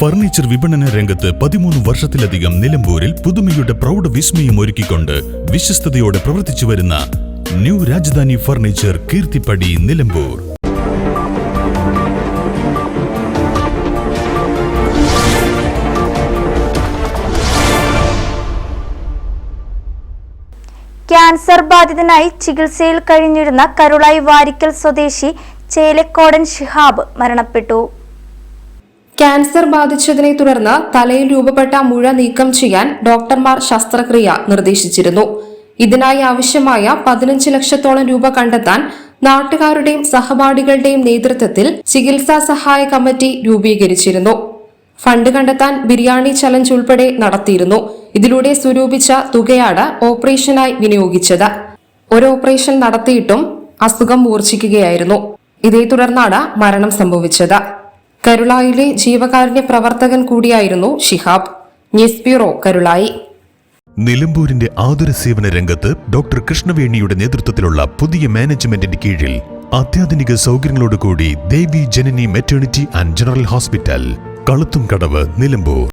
Furniture വിപണന രംഗത്ത് പതിമൂന്ന് വർഷത്തിലധികം നിലമ്പൂരിൽ പുതുമയുടെ പ്രൗഢ വിസ്മയം ഒരുക്കിക്കൊണ്ട് വിശ്വസ്തയോടെ പ്രവർത്തിച്ചു വരുന്ന new Rajadhani furniture Keerthippadi Nilambur. Cancer ബാധിതനായി ചികിത്സയിൽ കഴിഞ്ഞിരുന്ന കരുളായി വാരിക്കൽ സ്വദേശി ചേലക്കോടൻ ഷിഹാബ് മരണപ്പെട്ടു. ക്യാൻസർ ബാധിച്ചതിനെ തുടർന്ന് തലയിൽ രൂപപ്പെട്ട മുഴ നീക്കം ചെയ്യാൻ ഡോക്ടർമാർ ശസ്ത്രക്രിയ നിർദ്ദേശിച്ചിരുന്നു. ഇതിനായി ആവശ്യമായ പതിനഞ്ച് ലക്ഷത്തോളം രൂപ കണ്ടെത്താൻ നാട്ടുകാരുടെയും സഹപാഠികളുടെയും നേതൃത്വത്തിൽ ചികിത്സാ സഹായ കമ്മിറ്റി രൂപീകരിച്ചിരുന്നു. ഫണ്ട് കണ്ടെത്താൻ ബിരിയാണി ചലഞ്ച് ഉൾപ്പെടെ നടത്തിയിരുന്നു. ഇതിലൂടെ സ്വരൂപിച്ച തുകയാണ് ഓപ്പറേഷനായി വിനിയോഗിച്ചത്. ഒരു ഓപ്പറേഷൻ നടത്തിയിട്ടും അസുഖം മൂർച്ഛിക്കുകയായിരുന്നു. ഇതേ തുടർന്നാണ് മരണം സംഭവിച്ചത്. കരുളായിലെ ജീവകാരുണ്യ പ്രവർത്തകൻ കൂടിയായിരുന്നു ഷിഹാബ്. News bureau Karulai. നിലമ്പൂരിന്റെ ആതുര സേവന രംഗത്ത് ഡോക്ടർ കൃഷ്ണവേണിയുടെ നേതൃത്വത്തിലുള്ള പുതിയ മാനേജ്മെന്റിന്റെ കീഴിൽ അത്യാധുനിക സൗകര്യങ്ങളോടുകൂടി Devi Janani maternity and general hospital കളുത്തും കടവ് നിലമ്പൂർ.